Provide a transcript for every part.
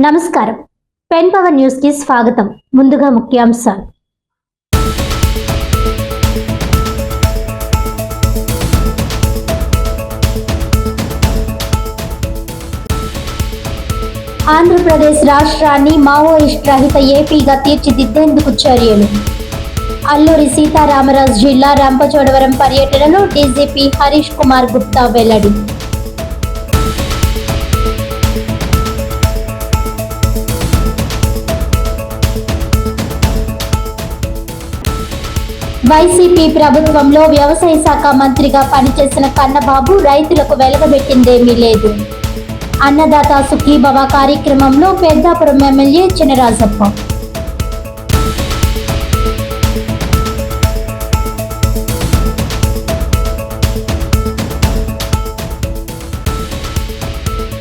నమస్కారం. Pen power న్యూస్కి స్వాగతం. ముందుగా ముఖ్యాంశాలు. ఆంధ్రప్రదేశ్ రాష్ట్రాన్ని మావోయిస్ట్ రహిత ఏపీగా తీర్చిదిద్దేందుకు చర్యలు. అల్లూరి సీతారామరాజు జిల్లా రంపచోడవరం పర్యటనలో డీజీపీ హరీష్ కుమార్ గుప్తా వెల్లడి. వైసీపీ ప్రభుత్వంలో వ్యవసాయ శాఖ మంత్రిగా పనిచేసిన కన్నబాబు రైతులకు వెలగబెట్టిందేమీ లేదు. అన్నదాత సుఖీభవ కార్యక్రమంలో పెద్దాపురం ఎమ్మెల్యే చినరాజప్ప.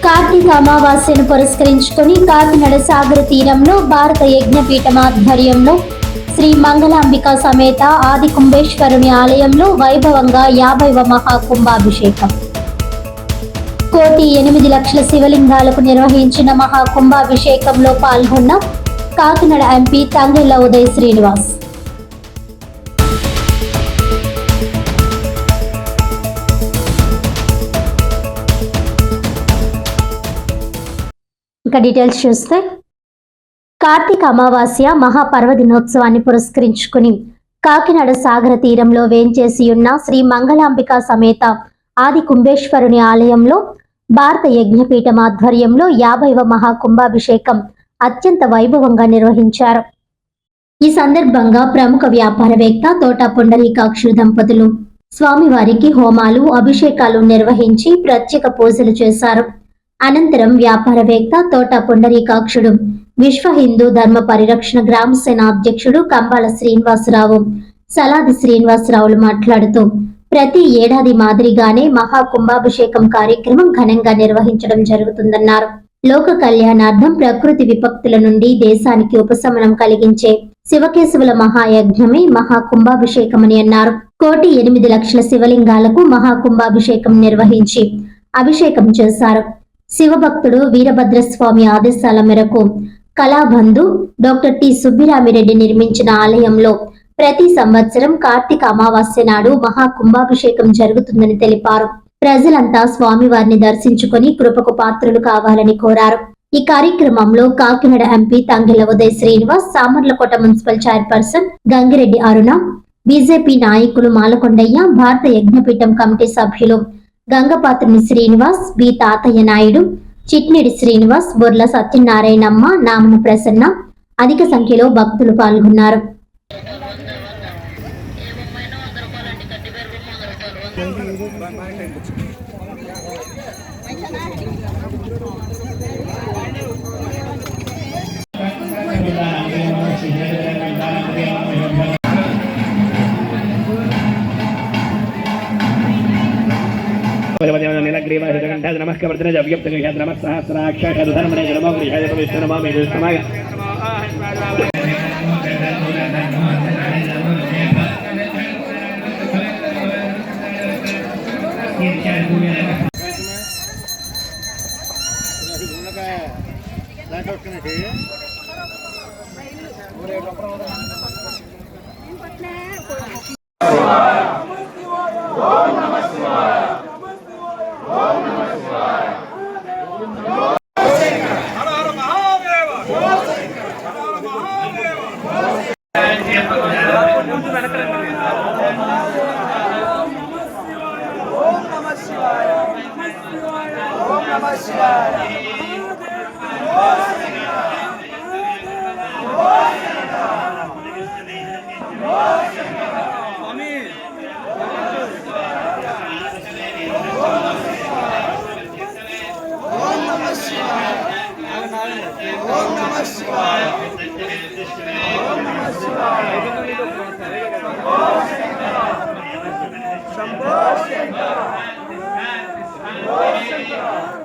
కార్తీక అమావాస్యను పురస్కరించుకొని కాకినాడ సాగర తీరంలో భారత యజ్ఞపీఠం ఆధ్వర్యంలో శ్రీ మంగళాంబిక సమేత ఆది కుంభేశ్వరుని ఆలయంలో వైభవంగా యాభైవ మహాకుంభాభిషేకం. కోటి ఎనిమిది లక్షల శివలింగాలకు నిర్వహించిన మహాకుంభాభిషేకంలో పాల్గొన్న కాకినాడ ఎంపీ తంగెళ్ళ ఉదయ్ శ్రీనివాస్. ఇంకా డీటెయిల్స్ చూస్తే కార్తీక అమావాస్య మహాపర్వదినోత్సవాన్ని పురస్కరించుకుని కాకినాడ సాగర తీరంలో వేంచేసి ఉన్న శ్రీ మంగళాంబిక సమేత ఆది కుంభేశ్వరుని ఆలయంలో భారత యజ్ఞపీఠం ఆధ్వర్యంలో యాభైవ మహాకుంభాభిషేకం అత్యంత వైభవంగా నిర్వహించారు. ఈ సందర్భంగా ప్రముఖ వ్యాపారవేత్త తోట పుండరీకాక్షు దంపతులు స్వామివారికి హోమాలు అభిషేకాలు నిర్వహించి ప్రత్యేక పూజలు చేశారు. అనంతరం వ్యాపారవేత్త తోట పుండరీకాక్షుడు విశ్వ హిందూ ధర్మ పరిరక్షణ గ్రామ సేన అధ్యక్షుడు కంబాల శ్రీనివాసరావు సలాది శ్రీనివాసరావులు మాట్లాడుతూ ప్రతి ఏడాది మాదిరిగానే మహా కుంభాభిషేకం కార్యక్రమం ఘనంగా నిర్వహించడం జరుగుతుందన్నారు. లోక కళ్యాణార్థం ప్రకృతి విపక్తుల నుండి దేశానికి ఉపశమనం కలిగించే శివకేశవుల మహాయజ్ఞమే మహాకుంభాభిషేకమని అన్నారు. కోటి ఎనిమిది లక్షల శివలింగాలకు మహా కుంభాభిషేకం నిర్వహించి అభిషేకం చేశారు. శివభక్తుడు వీరభద్రస్వామి ఆదేశాల మేరకు కళాబంధు డాక్టర్ టి సుబ్బిరామిరెడ్డి నిర్మించిన ఆలయంలో ప్రతి సంవత్సరం కార్తీక అమావాస్య నాడు మహా కుంభాభిషేకం జరుగుతుందని తెలిపారు. ప్రజలంతా స్వామివారిని దర్శించుకొని కృపకు పాత్రులు కావాలని కోరారు. ఈ కార్యక్రమంలో Kakinada MP Tangella Uday Srinivas Samarlakota municipal chairperson Gangireddy Aruna BJP నాయకులు మాలకొండయ్య భారత యజ్ఞపీఠం కమిటీ సభ్యులు గంగపాత్రుని శ్రీనివాస్ బి తాతయ్య నాయుడు చిట్నీడి శ్రీనివాస్ బొర్ల సత్యనారాయణమ్మ నామన ప్రసన్న అధిక సంఖ్యలో భక్తులు పాల్గొన్నారు. పరమదేవ నీలగ్రీవ హితకంఠ నమస్కవర్తన జవ్యప్త గృహ్యాత్ నమః సహస్రాక్ష Oh, shit, God. Oh, shit, God.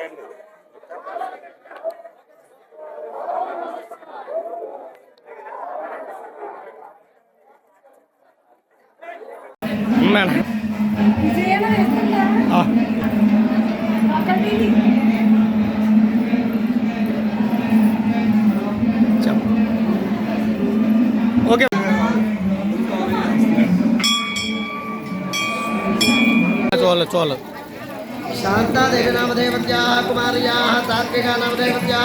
lên được Mana? Ah. Okay. Cholo, cholo. నామదేవత్యా కుమార్యా Satvika నామదేవత్యా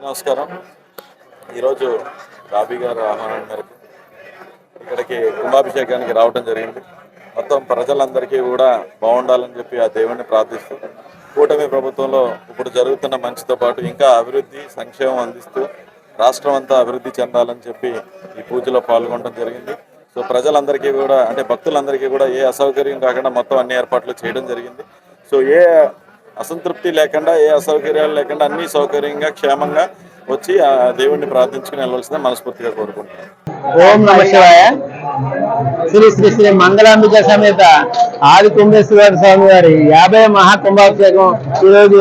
నమస్కారం. ఈరోజు రాబీ గారు ఆహ్వానం మేరకు ఇక్కడికి కుంభాభిషేకానికి రావడం జరిగింది. మొత్తం ప్రజలందరికీ కూడా బాగుండాలని చెప్పి ఆ దేవుణ్ణి ప్రార్థిస్తూ కూటమి ప్రభుత్వంలో ఇప్పుడు జరుగుతున్న మంచితో పాటు ఇంకా అభివృద్ధి సంక్షేమం అందిస్తూ రాష్ట్రం అంతా అభివృద్ధి చెందాలని చెప్పి ఈ పూజలో పాల్గొనడం జరిగింది. సో ప్రజలందరికీ కూడా అంటే భక్తులందరికీ కూడా ఏ అసౌకర్యం కాకుండా మొత్తం అన్ని ఏర్పాట్లు చేయడం జరిగింది. సో ఏ అసంతృప్తి లేకుండా ఏ అసౌకర్యాలు లేకుండా అన్ని సౌకర్యంగా క్షేమంగా వచ్చి ఆ దేవుణ్ణి ప్రార్థించుకుని వెళ్ళవలసిందే మనస్ఫూర్తిగా కోరుకుంటున్నాను. ఓం నమ శివాయ. శ్రీ శ్రీ శ్రీ మంగళాంబిక సమేత ఆది కుంభేశ్వర స్వామి వారి యాభై మహాకుంభాభిషేకం ఈరోజు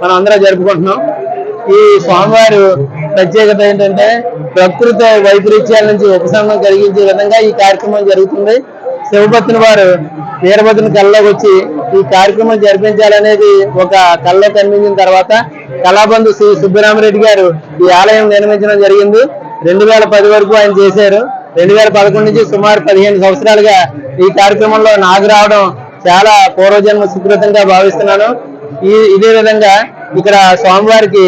మనం అందరం జరుపుకుంటున్నాం. ఈ స్వామివారు ప్రత్యేకత ఏంటంటే ప్రకృతి వైపరీత్యాల నుంచి ఉపశమనం కలిగించే విధంగా ఈ కార్యక్రమం జరుగుతుంది. శివభక్తుని వారు వీరభద్రుని కళ్ళలోకి వచ్చి ఈ కార్యక్రమం జరిపించాలనేది ఒక కళ్ళలో కనిపించిన తర్వాత కళాబంధు శ్రీ సుబ్బరామరెడ్డి గారు ఈ ఆలయం నిర్మించడం జరిగింది. రెండు వేల పది వరకు ఆయన చేశారు. రెండు వేల పదకొండు నుంచి సుమారు పదిహేను సంవత్సరాలుగా ఈ కార్యక్రమంలో నాకు రావడం చాలా పూర్వజన్మ సుకృతంగా భావిస్తున్నాను. ఈ ఇదే విధంగా ఇక్కడ స్వామివారికి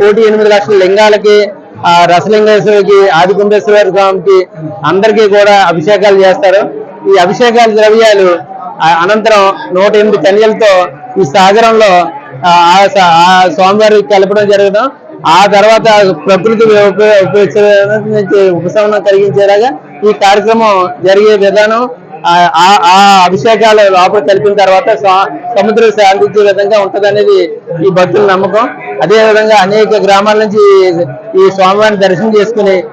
కోటి ఎనిమిది లక్షల లింగాలకి ఆ రసలింగేశ్వరికి ఆదికుంభేశ్వర స్వామికి అందరికీ కూడా అభిషేకాలు చేస్తారు. ఈ అభిషేకాల ద్రవ్యాలు అనంతరం నూట ఎనిమిది కన్యలతో ఈ సాగరంలో ఆ స్వామివారికి కలపడం జరగడం ఆ తర్వాత ప్రకృతి ఉప- నుంచి ఉపశమనం కలిగించేలాగా ఈ కార్యక్రమం జరిగే విధానం ఆ- ఆ- అభిషేకాలు లోపల కలిపిన తర్వాత సముద్రం శాంతించే విధంగా ఉంటదనేది ఈ భక్తుల నమ్మకం. అదే విధంగా అనేక గ్రామాల నుంచి ఈ- స్వామివారిని దర్శనం చేసుకుని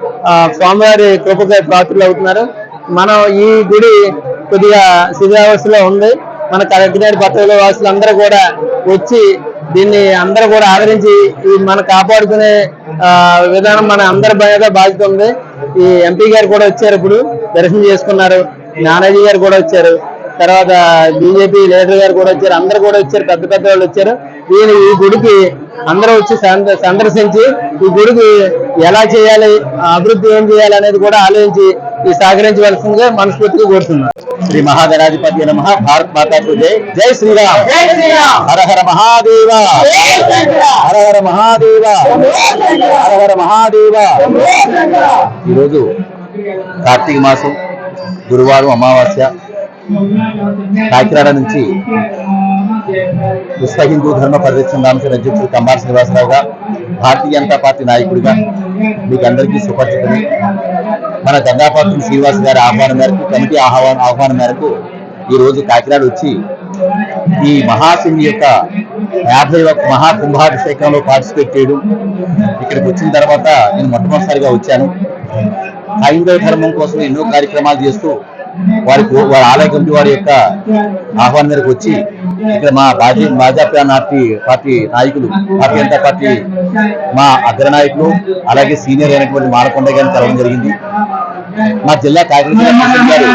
స్వామివారి కృపకు పాత్రలు అవుతున్నారు. మనం ఈ గుడి కొద్దిగా శిథిలావస్థలో ఉంది. మన కలెక్టరేట్ పట్టణ వాసులందరూ కూడా వచ్చి దీన్ని అందరూ కూడా ఆదరించి మనం మన కాపాడుకునే ఆ, విధానం మన అందరి మీద బాధ్యత ఉంది. ఈ ఎంపీ గారు కూడా వచ్చారు ఇప్పుడు దర్శనం చేసుకున్నారు. నానాజీ గారు కూడా వచ్చారు. తర్వాత బీజేపీ లీడర్ గారు కూడా వచ్చారు. అందరు కూడా వచ్చారు. పెద్ద పెద్ద వాళ్ళు వచ్చారు. దీని ఈ గుడికి అందరూ వచ్చి సంద- సందర్శించి ఈ గుడికి ఎలా చేయాలి అభివృద్ధి ఏం చేయాలి అనేది కూడా ఆలోచించి ఈ సహకరించవలసిందిగా మనస్ఫూర్తిగా కోరుతున్నాను. శ్రీ మహాగణాధిపతి నమ. భారత్ మాతాకు జై. జై శ్రీరామ్. హర హర మహాదేవ. హర హర మహాదేవ. హర హర మహాదేవ. ఈరోజు కార్తీక మాసం. గురువారం అమావాస్య కాకినాడ నుంచి విశ్వ హిందూ ధర్మ పరిరక్షణ రామచంద్ర అధ్యక్షుడు కంబార శ్రీనివాసరావుగా భారతీయ జనతా పార్టీ నాయకుడిగా మీకు అందరికీ సుపరిచితమే మన గంగాపాత్రం శ్రీనివాస్ గారి ఆహ్వానం మేరకు కమిటీ ఆహ్వానం ఆహ్వానం మేరకు ఈ రోజు కాకినాడ వచ్చి ఈ మహాసింహి యొక్క యాభై ఒక మహాకుంభాభిషేకంలో పార్టిసిపేట్ చేయడం. ఇక్కడికి వచ్చిన తర్వాత నేను మొట్టమొదటిసారిగా వచ్చాను. హైందవ ధర్మం కోసం ఎన్నో కార్యక్రమాలు చేస్తూ వారి వారి ఆలయ కమిటీ వారి యొక్క ఆహ్వానం మేరకు వచ్చి ఇక్కడ మా భాజీ భాజపా పార్టీ పార్టీ నాయకులు భారతీయ జనతా పార్టీ మా అగ్రనాయకులు అలాగే సీనియర్ అయినటువంటి మాలకొండ గారిని కలవడం జరిగింది. మా జిల్లా కార్యదర్శి గారు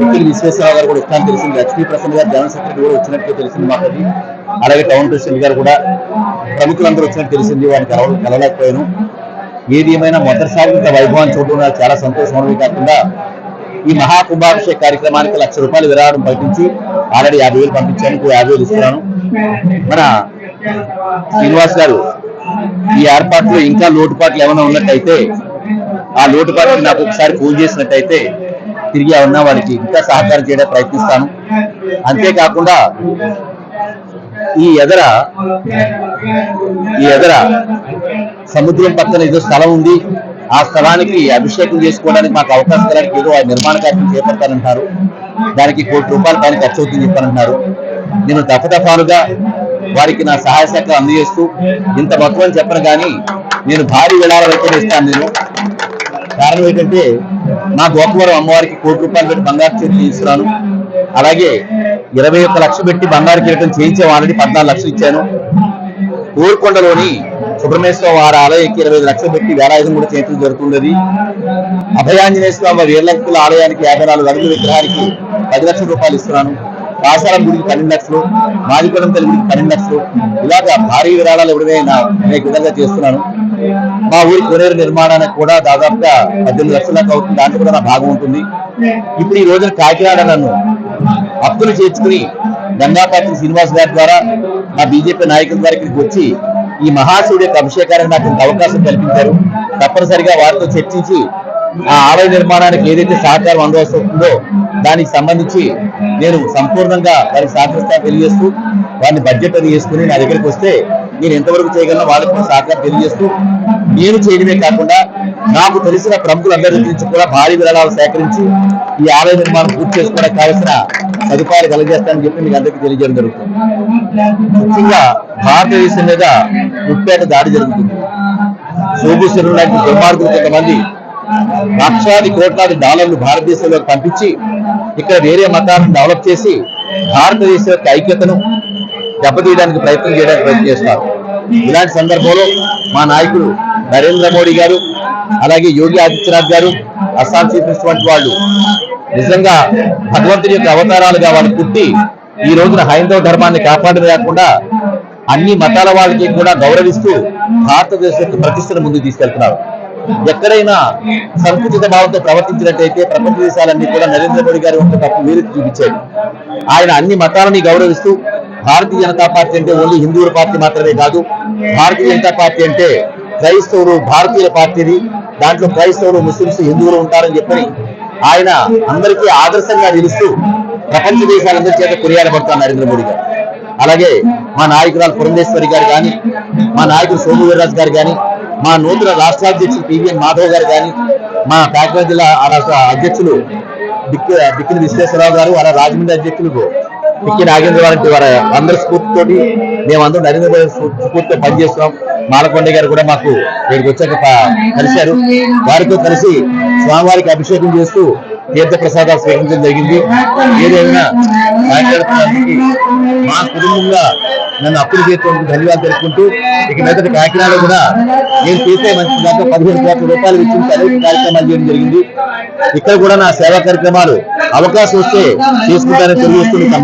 వ్యక్తులు విశ్వేశ్వరరావు గారు కూడా ఇస్తాను తెలిసింది. లక్ష్మీ ప్రసన్న గారు జనరల్ సెక్రటరీ కూడా వచ్చినట్టు తెలిసింది మాకు అలాగే టౌన్ ప్రెసిడెంట్ గారు కూడా ప్రముఖులందరూ వచ్చినట్టు తెలిసింది. వారిని కలవ కలవలేకపోయాను. ఏది ఏమైనా మొదటిసారి ఇంత వైభవాన్ని చూడడం నాకు చాలా సంతోషమే కాకుండా ఈ మహాకుంభాభిషేక కార్యక్రమానికి లక్ష రూపాయలు విరాళం పంపించి ఆల్రెడీ యాభై వేలు పంపించాను ఇంకో యాభై వేలు ఇస్తున్నాను. మన శ్రీనివాస్ గారు ఈ ఏర్పాట్లో ఇంకా లోటుపాట్లు ఏమైనా ఉన్నట్టయితే ఆ లోటుపాట్లు నాకు ఒకసారి ఫోన్ చేసినట్టయితే తిరిగి ఏమన్నా వారికి ఇంకా సహకారం చేయడానికి ప్రయత్నిస్తాను. అంతేకాకుండా ఈ ఎదర ఈ ఎదర సముద్రం పక్కన ఏదో స్థలం ఉంది. ఆ స్థలానికి అభిషేకం చేసుకోవడానికి మాకు అవకాశం కలడానికి ఏదో ఆ నిర్మాణ కార్యం చేపడతానంటారు దానికి కోటి రూపాయల పైన ఖర్చు అవుతుంది చెప్పారంటున్నారు నేను దఫదఫాలుగా వారికి నా సహాయ శాఖ అందజేస్తూ ఇంత మొత్తం అని చెప్పను కానీ నేను భారీ విరాళాలు అయితే ఇస్తాను నేను. కారణం ఏంటంటే నా గోపవరం అమ్మవారికి కోటి రూపాయలు పెట్టి బంగారు చేతులు తీసుకున్నాను అలాగే ఇరవై ఒక్క లక్షలు పెట్టి బంగారు కిరీటం చేయించే వాళ్ళని పద్నాలుగు లక్షలు ఇచ్చాను. ఊరుకొండలోని సుబ్రహ్మణ్యేశ్వర వారి ఆలయానికి ఇరవై ఐదు లక్షలు పెట్టి వేలాయుధం కూడా చేతులు జరుగుతున్నది. అభయాంజనేయ స్వామి వీర్లంకుల ఆలయానికి యాభై నాలుగు అడుగుల విగ్రహానికి పది లక్షల రూపాయలు ఇస్తున్నాను. కాసారం గుడికి పన్నెండు లక్షలు మాదికొండం తల్లి గుడికి పన్నెండు లక్షలు. ఇలాగా భారీ విరాళాలు ఇవ్వడమే నా అనేక విధంగా చేస్తున్నాను. మా ఊరి కొనేరు నిర్మాణానికి కూడా దాదాపుగా పద్దెనిమిది లక్షల దాకా అవుతుంది. దాంట్లో కూడా నా భాగం ఉంటుంది. ఇప్పుడు ఈ రోజున కాకినాడ నన్ను అప్పులు చేర్చుకుని గంగాపాత్రి శ్రీనివాస్ గారి ద్వారా మా బీజేపీ నాయకుల ద్వారా ఇక్కడికి వచ్చి ఈ మహాశివుడి యొక్క అభిషేకానికి నాకు అవకాశం కల్పించారు. తప్పనిసరిగా వారితో చర్చించి ఆ ఆలయ నిర్మాణానికి ఏదైతే సహకారం అందవలసి వస్తుందో దానికి సంబంధించి నేను సంపూర్ణంగా వారికి సహకరిస్తాను తెలియజేస్తూ వారిని బడ్జెట్ అది చేసుకుని నా దగ్గరికి వస్తే నేను ఎంతవరకు చేయగలను వాళ్ళకి కూడా సహకారం తెలియజేస్తూ నేను చేయడమే కాకుండా నాకు తెలిసిన ప్రముఖులందరి నుంచి కూడా భారీ విరాళాలు సేకరించి ఈ ఆలయ నిర్మాణం పూర్తి చేసుకోవడానికి కావలసిన సదుపాయాలు కలిగజేస్తానని చెప్పి మీకు అందరికీ తెలియజేయడం జరుగుతుంది. ముఖ్యంగా భారతదేశం మీద ముప్పేట దాడి జరుగుతుంది. శోభూశ్వరుడు లాంటి దుర్మార్గులు కొంతమంది లక్షాది కోట్లాది డాలర్లు భారతదేశంలోకి పంపించి ఇక్కడ వేరే మతాలను డెవలప్ చేసి భారతదేశ యొక్క ఐక్యతను దెబ్బతీయడానికి ప్రయత్నం చేయడానికి ప్రయత్నం చేస్తారు ఇలాంటి సందర్భంలో మా నాయకుడు నరేంద్ర మోడీ గారు అలాగే యోగి ఆదిత్యనాథ్ గారు అస్సాం చూపించినటువంటి వాళ్ళు నిజంగా భగవంతుని యొక్క అవతారాలుగా వాళ్ళు పుట్టి ఈ రోజున హైందవ ధర్మాన్ని కాపాడమే కాకుండా అన్ని మతాల వాళ్ళకి కూడా గౌరవిస్తూ భారతదేశ యొక్క ప్రతిష్టను ముందుకు తీసుకెళ్తున్నారు. ఎక్కడైనా సంకుచిత భావంతో ప్రవర్తించినట్టయితే ప్రపంచ దేశాలన్నీ కూడా నరేంద్ర మోడీ గారి ఒక తప్పు వీరికి చూపించాడు ఆయన అన్ని మతాలని గౌరవిస్తూ భారతీయ జనతా పార్టీ అంటే ఓన్లీ హిందువుల పార్టీ మాత్రమే కాదు భారతీయ జనతా పార్టీ అంటే క్రైస్తవులు భారతీయుల పార్టీది దాంట్లో క్రైస్తవులు ముస్లింస్ హిందువులు ఉంటారని చెప్పని ఆయన అందరికీ ఆదర్శంగా నిలుస్తూ ప్రపంచ దేశాలందరి చేత కొనియాడబడతారు నరేంద్ర మోడీ గారు. అలాగే మా నాయకురాలు పురంధేశ్వరి గారు కానీ మా నాయకుడు సోము వీర్రాజు గారు కానీ మా నూతన రాష్ట్రాధ్యక్షులు పివిఎన్ మాధవ్ గారు కానీ మా కాకినాడ జిల్లా రాష్ట్ర అధ్యక్షులు బిక్కి బిక్కిన విశ్వేశ్వరరావు గారు అలా రాజమండ్రి అధ్యక్షులు పిక్కి నాగేంద్ర వారి వారి అందరి స్ఫూర్తితోటి మేమందరం నరేంద్ర మోడీ స్ఫూర్తితో పనిచేస్తున్నాం. మాలకొండ గారు కూడా మాకు ఇక్కడికి వచ్చాక కలిశారు. వారితో కలిసి స్వామివారికి అభిషేకం చేస్తూ తీర్థ ప్రసాదాలు స్వీకరించడం జరిగింది. ఏదైనా మాట్లాడుతున్నందుకు మా కుటుంబంగా నన్ను అప్పులు చేసినందుకు ధన్యవాదాలు తెలుపుకుంటూ ఇక మీద కాకినాడ కూడా నేను చేసే మంచి దాంట్లో పదిహేను కోట్ల రూపాయలు ఇచ్చిన అనేక కార్యక్రమాలు చేయడం జరిగింది. ఇక్కడ కూడా నా సేవా కార్యక్రమాలు అవకాశం వస్తే చేసుకుంటానని తెలియజేస్తూ మీకు